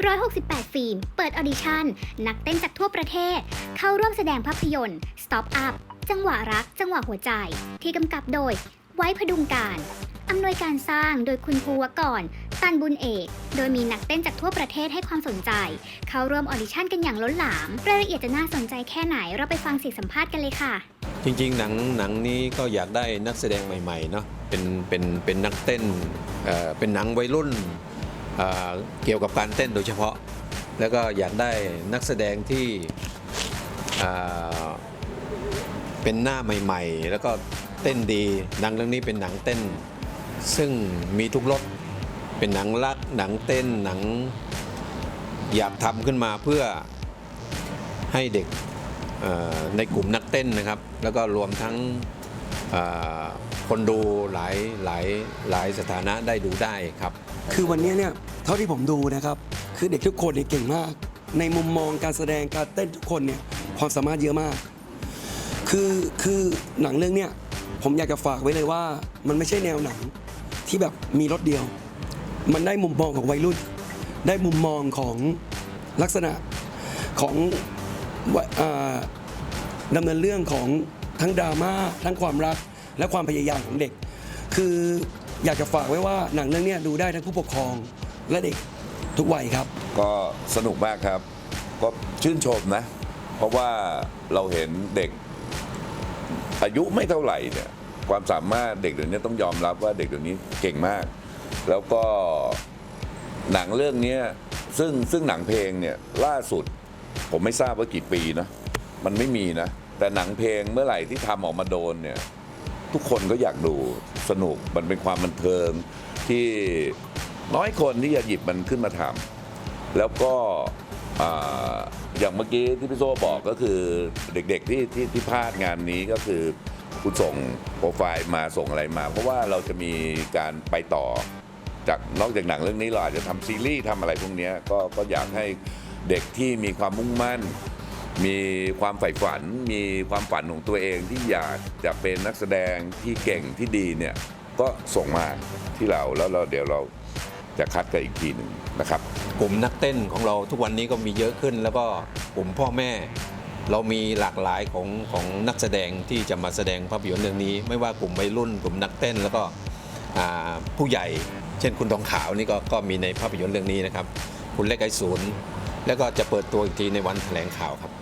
168 ฟิล์ม เปิดออดิชั่น นักเต้นจากทั่วประเทศ เข้าร่วมแสดงภาพยนตร์ Stop Up จังหวะรัก จังหวะหัวใจ ที่กำกับโดย ไว้พดุงการอำนวยการสร้างโดยคุณภูวกรตันบุญเอก โดยมีนักเต้นจากทั่วประเทศให้ความสนใจ เข้าร่วมออดิชั่นกันอย่างล้นหลาม รายละเอียดจะน่าสนใจแค่ไหน เราไปฟังเสียงสัมภาษณ์กันเลยค่ะ จริงๆ หนังหนังนี้ก็อยากได้นักแสดงใหม่ๆ เนาะเป็นเป็นเป็นนักเต้นเอ่อเป็นหนังวัยรุ่น เกี่ยวกับการเต้นโดยเฉพาะ แล้วก็อยากได้นักแสดงที่เป็นหน้าใหม่ ๆ แล้วก็เต้นดีหนังเรื่องนี้เป็นหนังเต้น ซึ่งมีทุกรสเป็นหนังรักหนังเต้นหนังอยากทำขึ้นมาเพื่อให้เด็กในกลุ่มนักเต้นนะครับ แล้วก็รวมทั้ง คนดูหลายหลายหลายสถานะได้ดูได้ครับ คือวันนี้เนี่ยเท่าที่ผมดูนะครับ คือเด็กทุกคนเนี่ยเก่งมาก ในมุมมองการแสดงการเต้นทุกคนเนี่ยความสามารถเยอะมาก คือคือหนังเรื่องเนี้ยผมอยากจะฝากไว้เลยว่ามันไม่ใช่แนวหนังที่แบบมีรถเดียว มันได้มุมมองของวัยรุ่น ได้มุมมองของลักษณะของอดำเนินเรื่องของ ทั้งดราม่าทั้งความรักและความพยายามของเด็ก คืออยากจะฝากไว้ว่าหนังเรื่องนี้ดูได้ทั้งผู้ปกครองและเด็กทุกวัยครับ ก็สนุกมากครับ ก็ชื่นชมนะ เพราะว่าเราเห็นเด็กอายุไม่เท่าไหร่เนี่ยความสามารถเด็กเดี๋ยวนี้ต้องยอมรับว่าเด็กเดี๋ยวนี้เก่งมาก แล้วก็หนังเรื่องนี้ซึ่งซึ่งหนังเพลงเนี่ยล่าสุด ผมไม่ทราบว่ากี่ปีนะมันไม่มีนะ แต่หนังเพลงเมื่อไหร่ที่ทำออกมาโดนเนี่ย ทุกคนก็อยากดูสนุกมันเป็นความบันเทิงที่น้อยคนที่จะหยิบมันขึ้นมาทำแล้วก็อ่าอย่างเมื่อกี้ที่พี่โซ่บอกก็คือเด็กๆที่ที่ที่พลาดงานนี้ก็คือคุณส่งโปรไฟล์มาส่งอะไรมา เพราะว่าเราจะมีการไปต่อ จากนอกจากหนังเรื่องนี้เราอาจจะทำซีรีส์ทำอะไรพวกเนี้ยก็ก็อยากให้เด็กที่มีความมุ่งมั่น มีความใฝ่ฝัน มีความฝันของตัวเองที่อยากจะเป็นนักแสดงที่เก่งที่ดีเนี่ยก็ส่งมาที่เราแล้วเราเดี๋ยวเราจะคัดกันอีกทีหนึ่งนะครับกลุ่มนักเต้นของเราทุกวันนี้ก็มีเยอะขึ้น แล้วก็กลุ่มพ่อแม่ เรามีหลากหลายของของนักแสดงที่จะมาแสดงภาพยนตร์เรื่องนี้ ไม่ว่ากลุ่มวัยรุ่น กลุ่มนักเต้นแล้วก็ผู้ใหญ่ เช่นคุณทองขาวนี่ก็ก็มีในภาพยนตร์เรื่องนี้นะครับ คุณเล็กไอศูนย์แล้วก็จะเปิดตัวอีกทีในวันแถลงข่าวครับ